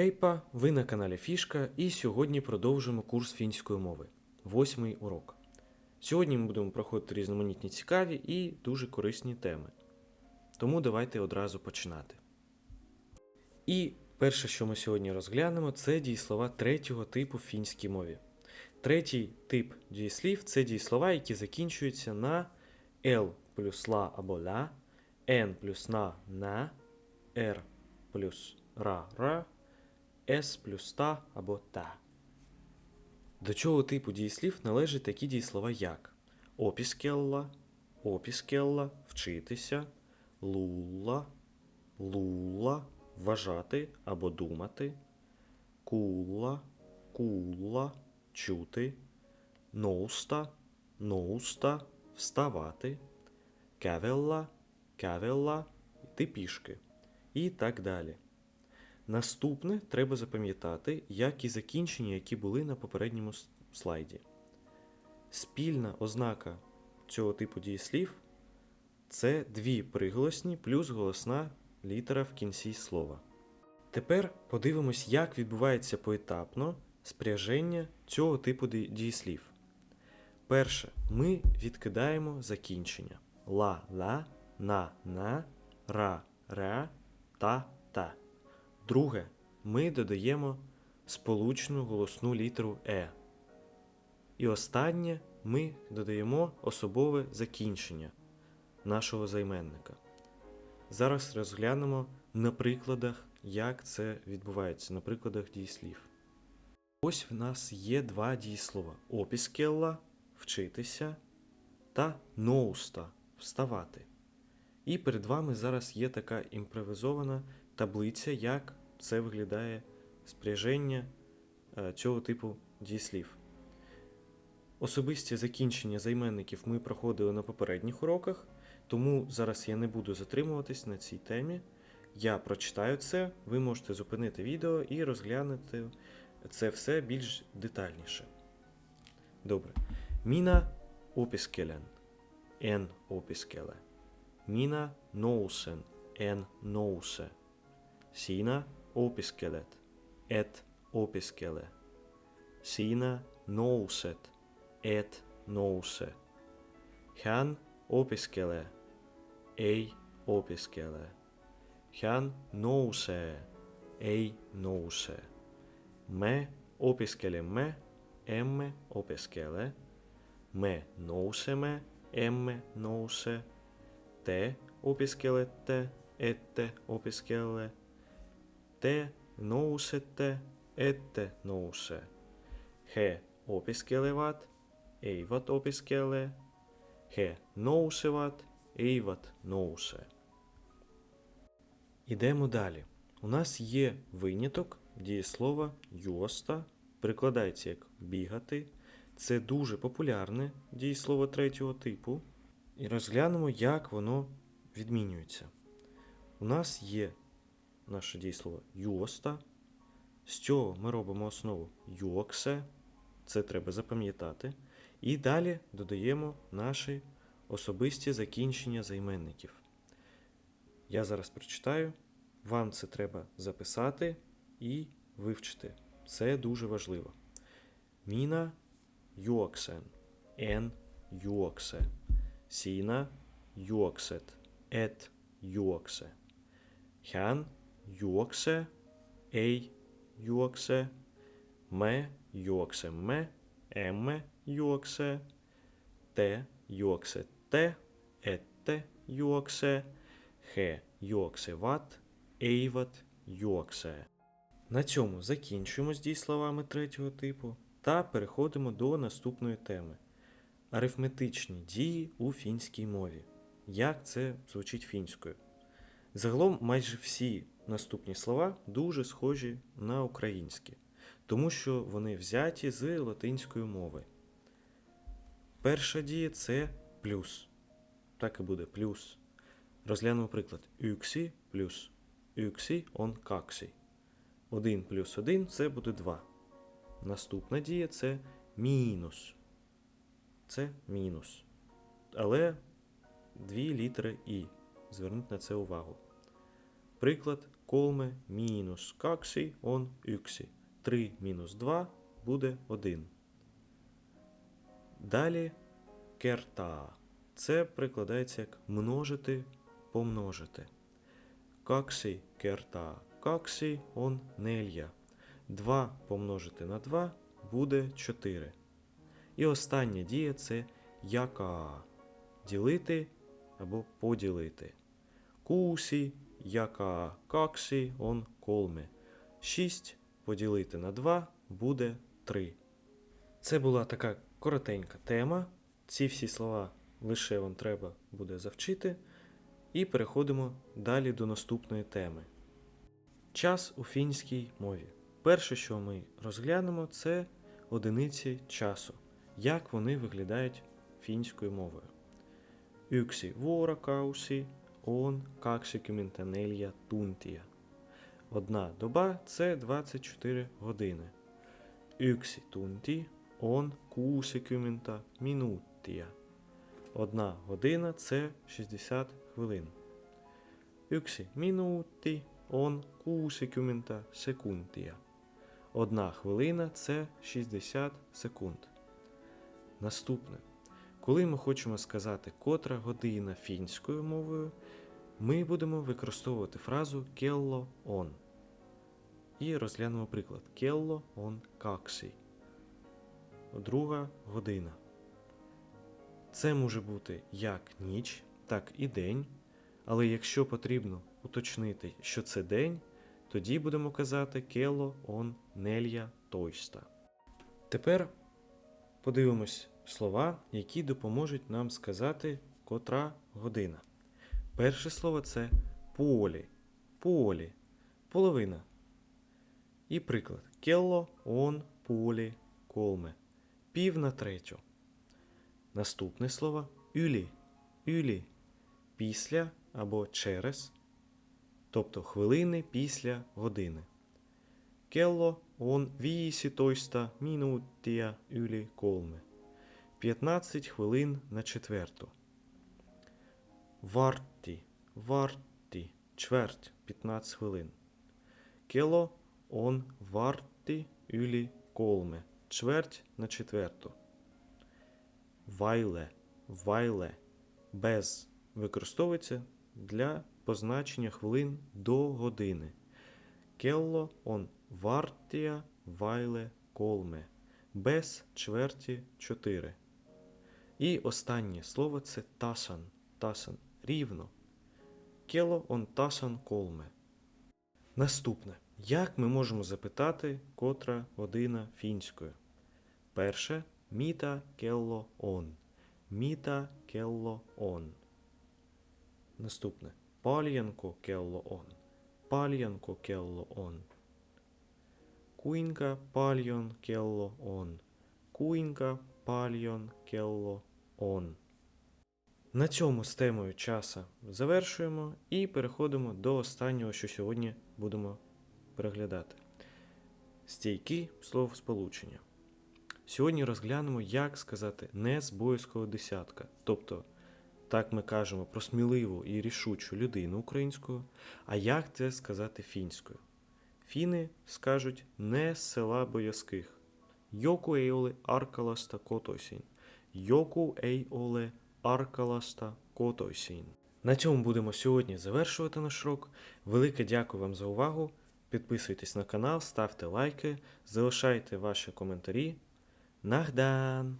Гейпа, ви на каналі Фішка, і сьогодні продовжуємо курс фінської мови. Восьмий урок. Сьогодні ми будемо проходити різноманітні цікаві і дуже корисні теми. Тому давайте одразу починати. І перше, що ми сьогодні розглянемо, це дієслова третього типу в фінській мові. Третій тип дієслів це дієслова, які закінчуються на L плюс ла або ля, N плюс на на, R плюс ра S плюс та або та. До чого типу дієслів належать такі дієслова, як опіскелла, опіскелла, вчитися, лула, лула, вважати або думати, кула, кула, чути, ноуста, ноуста, вставати, кавелла, кавелла, йти пішки і так далі. Наступне треба запам'ятати, як і закінчення, які були на попередньому слайді. Спільна ознака цього типу дієслів це дві приголосні плюс голосна літера в кінці слова. Тепер подивимось, як відбувається поетапно спряження цього типу дієслів. Перше, ми відкидаємо закінчення ла ла, на на, ра ра, та та. Друге, ми додаємо сполучну голосну літеру Е. І останнє ми додаємо особове закінчення нашого займенника. Зараз розглянемо на прикладах, як це відбувається, на прикладах дієслів. Ось в нас є два дієслова: опіскелла вчитися та ноуста вставати. І перед вами зараз є така імпровізована таблиця, як це виглядає спряження е, цього типу дієслів. Особисті закінчення займенників ми проходили на попередніх уроках, тому зараз я не буду затримуватись на цій темі. Я прочитаю це, ви можете зупинити відео і розглянути це все більш детальніше. Добре. Міна опіскелен. Ен опіскеле. Міна ноусен. Ен ноусе. Сіна opiskelet, et opiskele. Sinä nouset, et nouse. Hän opiskelee, ei opiskele. Hän nousee, ei nouse. Me opiskelemme, emme opiskele. Me nousemme, emme nouse. Te opiskelette, ette opiskele. Te nousette. Ette nouse. He opiskelevat. Eivät opiskele. He nousevat, eivät nouse. Ідемо далі. У нас є виняток дієслова юоста, прикладається як бігати. Це дуже популярне дієслово третього типу. І розглянемо, як воно відмінюється. У нас є наше дієслово юоста. З цього ми робимо основу юоксе. Це треба запам'ятати. І далі додаємо наші особисті закінчення займенників. Я зараз прочитаю. Вам це треба записати і вивчити. Це дуже важливо. Міна юоксен. Ен юоксе. Сіна юоксет. Ет юоксе. Hän juokse. Ei juokse. Me juoksemme. Emme juokse. Te juoksette. Ette juokse. He juoksevat. Eivät juokse. На цьому закінчуємо з дієсловами третього типу та переходимо до наступної теми. Арифметичні дії у фінській мові. Як це звучить фінською? Загалом майже всі наступні слова дуже схожі на українські, тому що вони взяті з латинської мови. Перша дія це плюс. Так і буде плюс. Розглянемо приклад. Юксі плюс. Юксі он каксі. 1 плюс 1 це буде 2. Наступна дія це мінус. Це мінус. Але дві літери І. Зверніть на це увагу. Приклад колме мінус каксі он юксі. 3 мінус 2 буде 1. Далі керта. Це прикладається як множити, помножити. Каксі керта. Каксі он нелья. 2 помножити на 2 буде 4. І остання дія це яка. Ділити або поділити. Кусі, яка, каксі, он колме. 6 поділити на 2 буде 3. Це була така коротенька тема. Ці всі слова лише вам треба буде завчити. І переходимо далі до наступної теми. Час у фінській мові. Перше, що ми розглянемо, це одиниці часу. Як вони виглядають фінською мовою. Юксі Yksi vuorokausi on 24 tuntia. Одна доба це 24 години. Yksi tunti on 60 minuuttia. Одна година це 60 хвилин. Yksi minuutti on 60 sekuntia. Одна хвилина це 60 секунд. Наступне. Коли ми хочемо сказати котра година фінською мовою, ми будемо використовувати фразу келло он. І розглянемо приклад келло он каксі. Друга година. Це може бути як ніч, так і день. Але якщо потрібно уточнити, що це день, тоді будемо казати келло он нелья тойста. Тепер подивимось слова, які допоможуть нам сказати, котра година. Перше слово це полі. Полі. Половина. І приклад. Келло он полі колме. Пів на третю. Наступне слово юлі. Юлі. Після або через. Тобто хвилини після години. Келло он вісітойста мінутія юлі колме. 15 хвилин на четверту. Варті, варті, чверть 15 хвилин. Кело он варті юлі колме. Чверть на четверту. Вайле, вайле, без використовується для позначення хвилин до години. Келло он вартія вайле колме. Без чверті 4. І останнє слово це тасан. Тасан. Рівно. Кело он тасан колме. Наступне. Як ми можемо запитати, котра година фінською? Перше міта келло он. Міта келло он. Наступне. Пальянко келло он. Пальянко келло он. Kuinka paljon kello on? Kuinka paljon kello on? На цьому з темою часа завершуємо і переходимо до останнього, що сьогодні будемо переглядати. Стійки словосполучення. Сьогодні розглянемо, як сказати не з боязкого десятка. Тобто, так ми кажемо про сміливу і рішучу людину українською, а як це сказати фінською. Фіни скажуть не села боязких. Йоку ейоле аркаласта котойсін. Йоку ейоле аркаласта котойсін. На цьому будемо сьогодні завершувати наш урок. Велике дякую вам за увагу. Підписуйтесь на канал, ставте лайки, залишайте ваші коментарі. Нахдан!